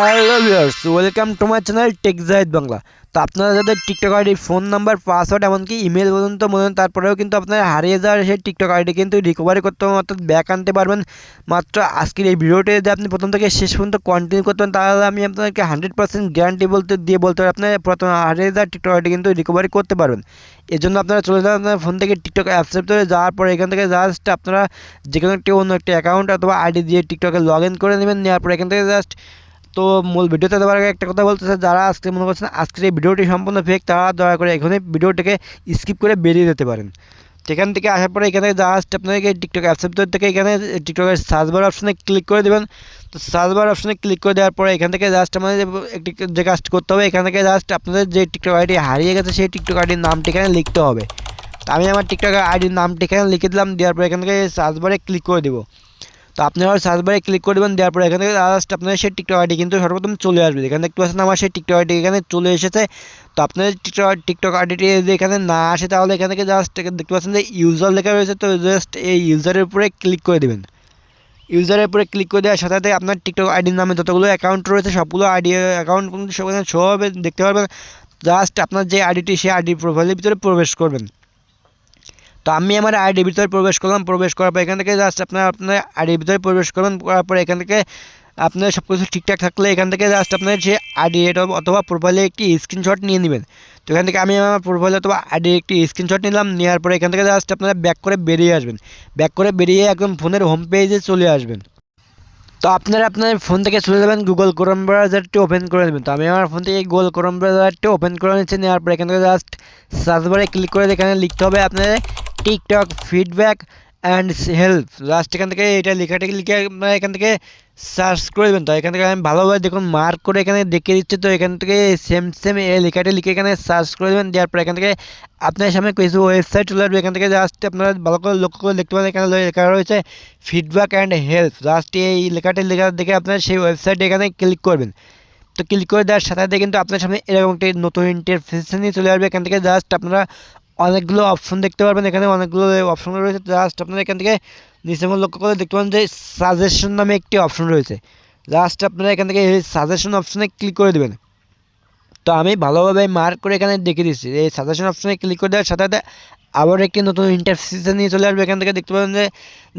Hello viewers welcome to my channel tech Zahid Bangla তো আপনারা যাদের TikTok ID phone number password এমনকি email পর্যন্ত মনে হয় তারপরেও কিন্তু আপনারা হারিয়ে যাওয়ার সেই টিকটক আইডি কিন্তু রিকভারি করতে পারবেন অর্থাৎ ব্যাক আনতে পারবেন। মাত্র আজকের এই ভিডিওটি যদি আপনি প্রথম থেকে শেষ পর্যন্ত কন্টিনিউ করতে পারেন, তাহলে আমি আপনাদেরকে হান্ড্রেড পার্সেন্ট গ্যারান্টি বলতে, দিয়ে বলতে পারি আপনার প্রথম হারিয়ে যাওয়ার টিকটক আইডি কিন্তু রিকভারি করতে পারবেন। এর জন্য আপনারা চলে যান, আপনার ফোন থেকে টিকটক অ্যাপসের ভিতরে যাওয়ার পরে এখান থেকে জাস্ট আপনারা যে কোনো একটি অন্য একটি অ্যাকাউন্ট অথবা আইডি দিয়ে টিকটকে লগ ইন করে নেবেন, নেওয়ার পরে এখান থেকে জাস্ট তো মূল ভিডিওতে দেওয়ার আগে একটা কথা বলতে যারা আজকে মনে করছেন আজকের এই ভিডিওটি সম্পূর্ণ ফেক তারা দয়া করে এখানে ভিডিওটাকে স্কিপ করে বেরিয়ে যেতে পারেন। সেখান থেকে আসার পরে এখানে জাস্ট আপনাকে টিকটক অ্যাপসের ভিতর থেকে এখানে টিকটকের সার্চ বার অপশানে ক্লিক করে দেবেন। তো সার্চ বার অপশানে ক্লিক করে দেওয়ার পরে এখান থেকে জাস্ট আমাদের একটি যে কাজটি করতে হবে, এখান থেকে জাস্ট আপনাদের যে টিকটক আইডি হারিয়ে গেছে, সেই টিকটক আইডির নামটি এখানে লিখতে হবে। আমি আমার টিকটক আইডির নামটি এখানে লিখে দিলাম, দেওয়ার পরে এখান থেকে সার্চ বারে ক্লিক করে দেবো। তো আপনি আপনারা সার্চ বারে ক্লিক করে দেবেন, দেওয়ার পরে এখান থেকে জাস্ট আপনাদের সেই টিকটক আইডি কিন্তু সর্বপ্রথম চলে আসবে। এখানে দেখতে পাচ্ছেন আমার সেই টিকটক আইডি এখানে চলে এসেছে। তো আপনাদের টিকটক টিকটক আইডিটি যদি এখানে না আসে, তাহলে এখান থেকে জাস্ট দেখতে পাচ্ছেন যে ইউজার লেখা রয়েছে, তো জাস্ট এই ইউজারের উপরে ক্লিক করে দেবেন। ইউজারের উপরে ক্লিক করে দেওয়ার সাথে সাথে আপনার টিকটক আইডির নামে যতগুলো অ্যাকাউন্ট রয়েছে, সবগুলো আইডি অ্যাকাউন্ট কিন্তু সেখানে শো হবে দেখতে পারবেন। জাস্ট আপনার যে আইডিটি সেই আইডি প্রোফাইলের ভিতরে প্রবেশ করবেন। তো আমি আমার আইডির ভিতরে প্রবেশ করলাম, প্রবেশ করার পর এখান থেকে জাস্ট আপনার আপনার আইডির ভিতরে প্রবেশ করবেন করার পর এখান থেকে আপনার সব কিছু ঠিকঠাক থাকলে এখান থেকে জাস্ট আপনার যে আইডি অথবা প্রোফাইলে একটি স্ক্রিনশট নিয়ে নেবেন। তো এখান থেকে আমি আমার প্রোফাইল অথবা আইডির একটি স্ক্রিনশট নিলাম, নেওয়ার পরে এখান থেকে জাস্ট আপনারা ব্যাক করে বেরিয়ে আসবেন। ব্যাক করে বেরিয়ে একদম ফোনের হোম পেজে চলে আসবেন। তো আপনারা আপনার ফোন থেকে চলে যাবেন গুগল ক্রোম ব্রাউজারটি ওপেন করে নেবেন। তো আমি আমার ফোন থেকে গুগল ক্রোম ব্রাউজারটি ওপেন করে নিচ্ছি, নেওয়ার পরে এখান থেকে জাস্ট সার্চ বারে ক্লিক করে এখানে লিখতে হবে আপনাদের TikTok feedback and help last এখান থেকে এটা লেখাটাকে লিখে আপনারা এখান থেকে সার্চ করে দেবেন। তো এখান থেকে আমি ভালোভাবে দেখুন মার্ক করে এখানে দেখে দিচ্ছি। তো এখান থেকে সেম সেম এই লেখাটা লিখে এখানে সার্চ করে দেবেন। দেওয়ার পর এখান থেকে আপনার সামনে কিছু ওয়েবসাইট চলে আসবে। এখান থেকে জাস্ট আপনারা ভালো করে লক্ষ্য করে দেখতে পাবেন এখানে লেখা রয়েছে ফিডব্যাক অ্যান্ড হেল্প জাস্ট এই লেখাটা লেখা দেখে আপনারা সেই ওয়েবসাইটে এখানে ক্লিক করবেন। তো ক্লিক করে দেওয়ার সাথে সাথে কিন্তু আপনার সামনে এরকম একটি নতুন ইন্টারফেস নিয়ে চলে আসবে। এখান থেকে জাস্ট আপনারা অনেকগুলো অপশন দেখতে পারবেন। এখানে অনেকগুলো অপশন রয়েছে। জাস্ট আপনারা এখান থেকে নিচে লক্ষ্য করে দেখতে পাবেন যে সাজেশন নামে একটি অপশন রয়েছে। জাস্ট আপনারা এখান থেকে এই সাজেশন অপশনে ক্লিক করে দেবেন। তো আমি ভালোভাবে মার্ক করে এখানে দেখে দিচ্ছি। এই সাজেশন অপশনে ক্লিক করে দেওয়ার সাথে সাথে আবার একটি নতুন ইন্টারফেস নিয়ে চলে আসবে। এখান থেকে দেখতে পাবেন যে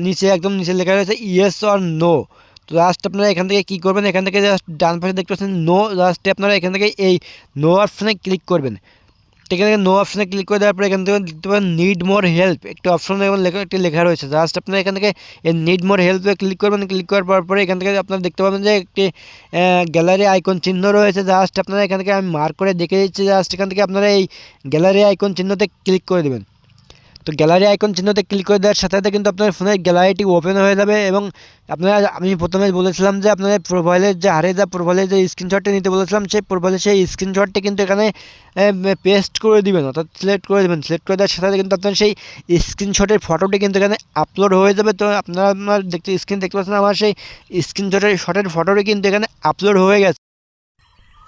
নিচে একদম নিচে লেখা রয়েছে ইয়েস অর নো তো জাস্ট আপনারা এখান থেকে কী করবেন? এখান থেকে জাস্ট ডান পাশে দেখতে পাচ্ছেন নো জাস্ট আপনারা এখান থেকে এই নো অপশনে ক্লিক করবেন। এখান থেকে নো অপশানে ক্লিক করে দেওয়ার পরে এখান থেকে দেখতে পাবেন নিড মোর হেল্প একটি অপশন এবং লেখা একটি লেখা রয়েছে। জাস্ট আপনার এখান থেকে নিড মোর হেল্পে ক্লিক করবেন। ক্লিক করার পরে এখান থেকে আপনারা দেখতে পাবেন যে একটি গ্যালারি আইকন চিহ্ন রয়েছে। জাস্ট আপনারা এখান থেকে আমি মার্ক করে দেখে দিচ্ছি। জাস্ট এখান থেকে আপনারা এই গ্যালারি আইকন চিহ্নতে ক্লিক করে দেবেন। তো গ্যালারি আইকন চিহ্নতে ক্লিক করে দেওয়ার সাথে সাথে কিন্তু আপনার ফোনের গ্যালারিটি ওপেন হয়ে যাবে এবং আপনারা, আমি প্রথমে বলেছিলাম যে আপনাদের প্রোফাইলের যে হারে যা প্রোফাইলের যে স্ক্রিনশটটি নিতে বলেছিলাম, সেই প্রোফাইলের সেই স্ক্রিনশটটি কিন্তু এখানে পেস্ট করে দিবেন, অর্থাৎ সিলেক্ট করে দেবেন। সিলেক্ট করে দেওয়ার সাথে সাথে কিন্তু আপনার সেই স্ক্রিনশটের ফটোটি কিন্তু এখানে আপলোড হয়ে যাবে। তো আপনারা আপনার দেখতে স্ক্রিন দেখতে পাচ্ছেন, আমার সেই স্ক্রিনশটের শটের ফটোটি কিন্তু এখানে আপলোড হয়ে গেছে।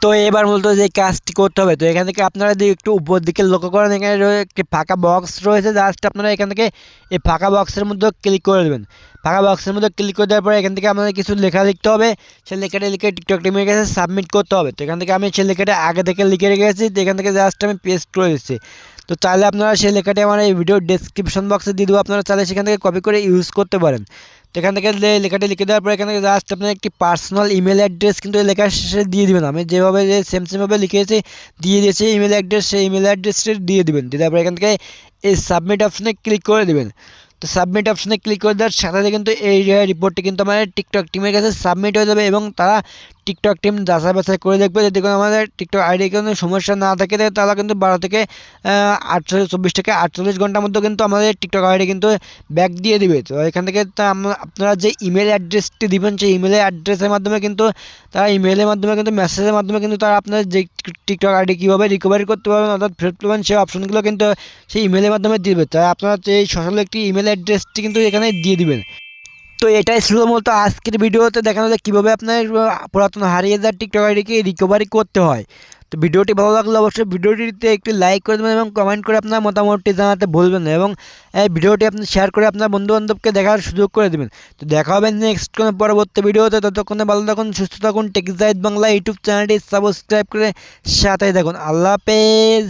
তো এবার মূলত যে কাজটি করতে হবে। তো এখান থেকে আপনারা যদি একটু উপর দিকে লক্ষ্য করেন, এখানে একটি ফাঁকা বক্স রয়েছে। জাস্ট আপনারা এখান থেকে এই ফাঁকা বক্সের মধ্যে ক্লিক করে দেবেন। ফাঁকা বক্সের মধ্যে ক্লিক করে দেওয়ার পরে এখান থেকে আমাদের কিছু লেখা লিখতে হবে। সেই লেখাটা লিখে টিকটক টিমের কাছে সাবমিট করতে হবে। তো এখান থেকে আমি সেই লেখাটা আগে থেকে লিখে রেখেছি। তো এখান থেকে জাস্ট আমি পেস্ট করে দিচ্ছি। তো চাইলে আপনারা সেই লেখাটি আমার এই ভিডিও ডেসক্রিপশন বক্সে দিয়ে দেবো। আপনারা চাইলে সেখান থেকে কপি করে ইউজ করতে পারেন। এখান থেকে লেখাটি লিখে দেওয়ার পরে এখান থেকে জাস্ট আপনার একটি পার্সোনাল ইমেল অ্যাড্রেস কিন্তু লেখার শেষে দিয়ে দেবেন। আমি যেভাবে যে সেম সেমভাবে লিখেছি, দিয়ে দিয়েছি ইমেল অ্যাড্রেস সেই ইমেল অ্যাড্রেসটি দিয়ে দেবেন। দিয়ে তারপরে এখান থেকে এই সাবমিট অপশনে ক্লিক করে দেবেন। তো সাবমিট অপশনে ক্লিক করে দেওয়ার সাথে সাথে কিন্তু এই রিপোর্টটি কিন্তু আমাদের টিকটক টিমের কাছে সাবমিট হয়ে যাবে এবং তারা টিকটক টিম যাচাই বাছাই করে দেখবে যদি কোনো আমাদের টিকটক আইডি কোনো সমস্যা না থাকে, তাহলে কিন্তু বারো থেকে আটচল্লিশ, চব্বিশ থেকে আটচল্লিশ ঘণ্টার মধ্যে কিন্তু আমাদের টিকটক আইডি কিন্তু ব্যাক দিয়ে দিবে। তো এখান থেকে আপনারা যে ইমেল অ্যাড্রেসটি দিবেন, সেই ইমেল অ্যাড্রেসের মাধ্যমে কিন্তু তারা ইমেলের মাধ্যমে কিন্তু মেসেজের মাধ্যমে কিন্তু তারা আপনার যে টিকটক আইডি কীভাবে রিকভারি করতে পারবেন, অর্থাৎ ফেরত পাবেন, সেই অপশনগুলো কিন্তু সেই ইমেলের মাধ্যমে দিবে। তাই আপনারা এই সচল একটি ইমেল অ্যাড্রেসটি কিন্তু এখানে দিয়ে দিবেন। তো এটাই ছিল মূলত আজকের ভিডিওতে দেখানো যায় কীভাবে আপনার পুরাতন হারিয়ে যাওয়া টিকটক আইডিকে রিকভারি করতে হয়। তো ভিডিওটি ভালো লাগলে অবশ্যই ভিডিওটিতে একটি লাইক করে দেবেন এবং কমেন্ট করে আপনার মতামতটি জানাতে ভুলবেন না এবং এই ভিডিওটি আপনি শেয়ার করে আপনার বন্ধুবান্ধবকে দেখার সুযোগ করে দেবেন। তো দেখা হবে নেক্সট কোনো পরবর্তী ভিডিওতে, ততক্ষণে ভালো থাকুন, সুস্থ থাকুন টেকজাইদ বাংলা ইউটিউব চ্যানেলটি সাবস্ক্রাইব করে সাথে থাকুন। আল্লাহ হাফেজ।